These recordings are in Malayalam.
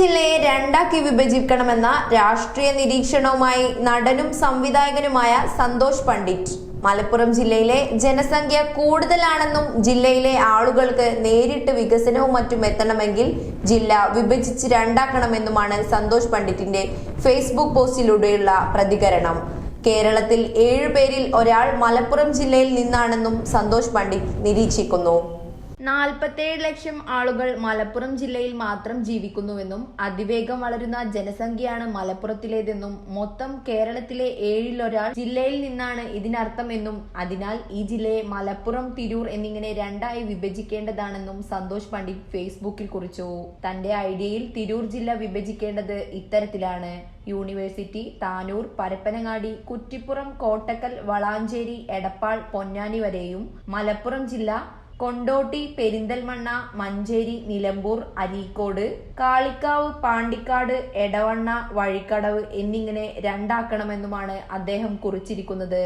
രണ്ടാക്കി വിഭജിക്കണമെന്ന രാഷ്ട്രീയ നിരീക്ഷണവുമായി നടനും സംവിധായകനുമായ സന്തോഷ് പണ്ഡിറ്റ്. മലപ്പുറം ജില്ലയിലെ ജനസംഖ്യ കൂടുതലാണെന്നും ജില്ലയിലെ ആളുകൾക്ക് നേരിട്ട് വികസനവും മറ്റും എത്തണമെങ്കിൽ ജില്ല വിഭജിച്ച് രണ്ടാക്കണമെന്നുമാണ് സന്തോഷ് പണ്ഡിറ്റിന്റെ ഫേസ്ബുക്ക് പോസ്റ്റിലൂടെയുള്ള പ്രതികരണം. കേരളത്തിൽ ഏഴുപേരിൽ ഒരാൾ മലപ്പുറം ജില്ലയിൽ നിന്നാണെന്നും സന്തോഷ് പണ്ഡിറ്റ് നിരീക്ഷിക്കുന്നു. നാൽപ്പത്തേഴ് ലക്ഷം ആളുകൾ മലപ്പുറം ജില്ലയിൽ മാത്രം ജീവിക്കുന്നുവെന്നും അതിവേഗം വളരുന്ന ജനസംഖ്യയാണ് മലപ്പുറത്തിലേതെന്നും മൊത്തം കേരളത്തിലെ ഏഴിലൊരാൾ ജില്ലയിൽ നിന്നാണ് ഇതിനർത്ഥമെന്നും അതിനാൽ ഈ ജില്ലയെ മലപ്പുറം തിരൂർ എന്നിങ്ങനെ രണ്ടായി വിഭജിക്കേണ്ടതാണെന്നും സന്തോഷ് പണ്ഡിറ്റ് ഫേസ്ബുക്കിൽ കുറിച്ചു. തന്റെ ഐഡിയയിൽ തിരൂർ ജില്ല വിഭജിക്കേണ്ടത് ഇത്തരത്തിലാണ്. യൂണിവേഴ്സിറ്റി താനൂർ പരപ്പനങ്ങാടി കുറ്റിപ്പുറം കോട്ടക്കൽ വളാഞ്ചേരി എടപ്പാൾ പൊന്നാനി വരെയും മലപ്പുറം ജില്ല കൊണ്ടോട്ടി പെരിന്തൽമണ്ണ മഞ്ചേരി നിലമ്പൂർ അരീക്കോട് കാളിക്കാവ് പാണ്ടിക്കാട് എടവണ്ണ വഴിക്കടവ് എന്നിങ്ങനെ രണ്ടാക്കണമെന്നുമാണ് അദ്ദേഹം കുറിച്ചിരിക്കുന്നത്.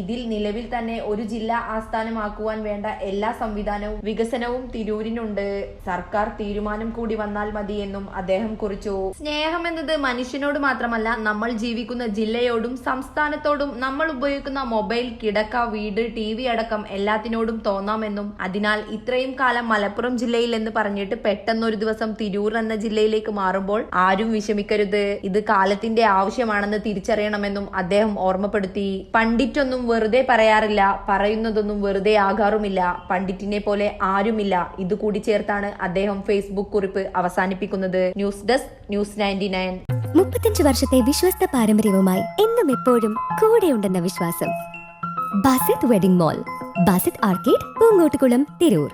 ഇതിൽ നിലവിൽ തന്നെ ഒരു ജില്ല ആസ്ഥാനമാക്കുവാൻ വേണ്ട എല്ലാ സംവിധാനവും വികസനവും തിരൂരിനുണ്ട്. സർക്കാർ തീരുമാനം കൂടി വന്നാൽ മതി എന്നും അദ്ദേഹം കുറിച്ചു. സ്നേഹം എന്നത് മനുഷ്യനോട് മാത്രമല്ല നമ്മൾ ജീവിക്കുന്ന ജില്ലയോടും സംസ്ഥാനത്തോടും നമ്മൾ ഉപയോഗിക്കുന്ന മൊബൈൽ കിടക്ക വീട് ടി അടക്കം എല്ലാത്തിനോടും തോന്നാമെന്നും അതിനാൽ ഇത്രയും കാലം മലപ്പുറം ജില്ലയിൽ എന്ന് പറഞ്ഞിട്ട് പെട്ടെന്നൊരു ദിവസം തിരൂർ എന്ന ജില്ലയിലേക്ക് മാറുമ്പോൾ ആരും വിഷമിക്കരുത്. ഇത് കാലത്തിന്റെ ആവശ്യമാണെന്ന് തിരിച്ചറിയണമെന്നും അദ്ദേഹം ഓർമ്മപ്പെടുത്തി. പണ്ഡിറ്റൊന്നും വെറുതെ പറയാറില്ല പറയുന്നതൊന്നും വെറുതെ ആകാറുമില്ല പണ്ഡിറ്റിനെ പോലെ ആരുമില്ല. ഇത് കൂടി ചേർത്താണ് അദ്ദേഹം ഫേസ്ബുക്ക് കുറിപ്പ് അവസാനിപ്പിക്കുന്നത്. News desk news ninety nine. മുപ്പത്തഞ്ച് വർഷത്തെ വിശ്വസ്ത പാരമ്പര്യവുമായി എന്നും എപ്പോഴും കൂടെയുണ്ടെന്ന വിശ്വാസം. Basith wedding mall Basith arcade Poongottukulam Tirur.